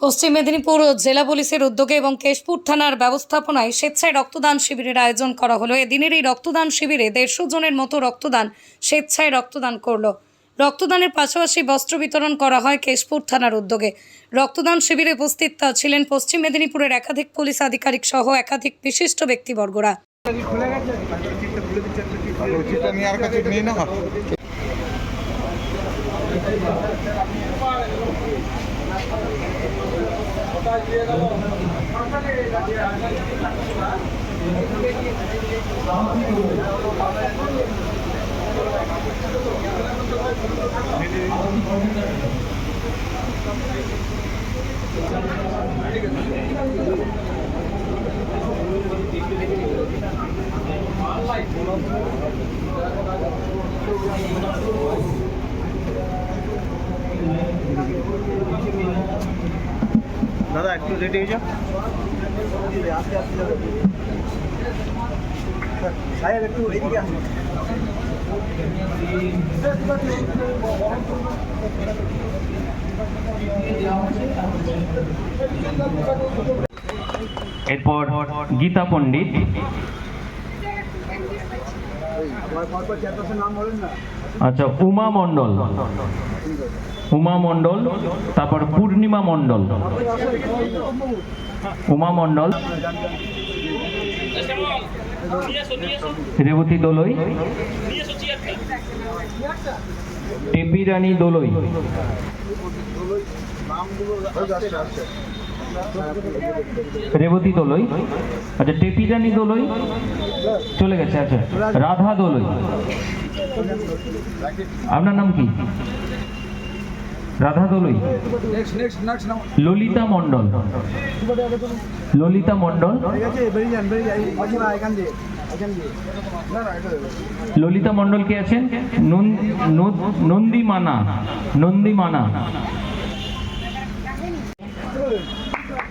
পশ্চিম মেদিনীপুর জেলা পুলিশের উদ্যোগে এবং কেশপুর থানার ব্যবস্থাপনায় স্বেচ্ছায় রক্তদান শিবিরের আয়োজন করা হলো। এদিনের এই রক্তদান শিবিরে দেড়শো জনের মতো রক্তদান স্বেচ্ছায় রক্তদান করল। রক্তদানের পাশাপাশি বস্ত্র বিতরণ করা হয় কেশপুর থানার উদ্যোগে। রক্তদান শিবিরে উপস্থিত ছিলেন পশ্চিম মেদিনীপুরের একাধিক পুলিশ আধিকারিক সহ একাধিক বিশিষ্ট ব্যক্তিবর্গরা। আর কাছে নিয়ে না দাদা একটু রেডি হয়ে যাও সাহেব একটু এদিকে আসুন। এরপর গীতা পণ্ডিত। আমার নাম বলেন না? আচ্ছা উমা মণ্ডল। উমা মণ্ডল, তারপর পূর্ণিমা মণ্ডল। উমা মণ্ডল। রেবতী দোলই। টেপি রানী দোলই। রেবতী দোলই। আচ্ছা টেপি রানী দোলই। চলে গেছে আচ্ছা রাধা দোলই। আপনার নাম কি? রাধা দোলই? ললিতা মণ্ডল। ললিতা দেবে ললিতা মণ্ডল কে আছেন? নন- নন- নন্দীমানা নন্দীমানা।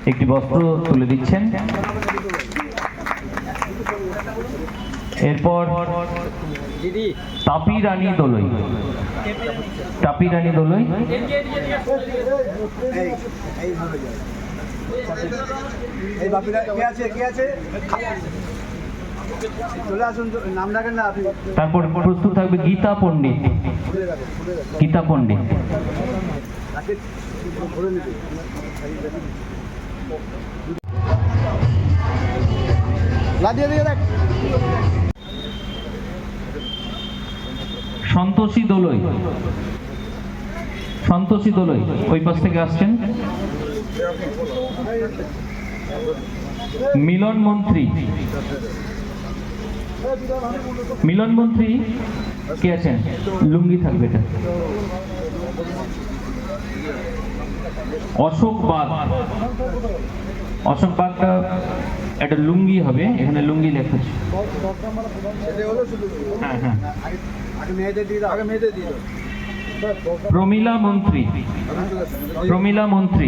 একটি বস্ত্র তুলে দিচ্ছেন। এরপর দিদি। তাপি রানী দোলই। তাপি রানী দোলই। তারপর প্রস্তুত থাকবে গীতা পণ্ডিত। গীতা পণ্ডিত। লাগিয়ে দিয়ে দেখ। সন্তোষী দোলই। সন্তোষী দোলই, ওই পাশ থেকে আসছেন। মিলন মন্ত্রী। মিলন মন্ত্রী কে আছেন? লুঙ্গি থাকবে এটা। অশোক বাগ। অশোক বাগটা একটা লুঙ্গি হবে, এখানে লুঙ্গি লেখা হ্যাঁ হ্যাঁ। প্রমীলা মন্ত্রী। প্রমীলা মন্ত্রী।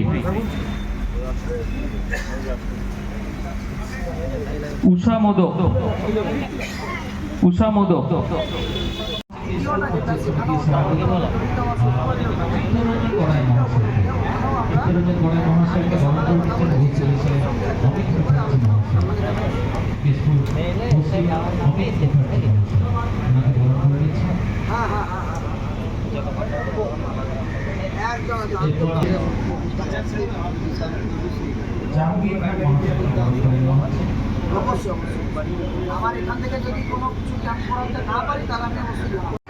উষা মোদক উষা মোদক অবশ্যই অবশ্যই। আমার এখান থেকে যদি কোনো কিছু ক্যাম্প করাতে না পারি, তাহলে আমি অবশ্যই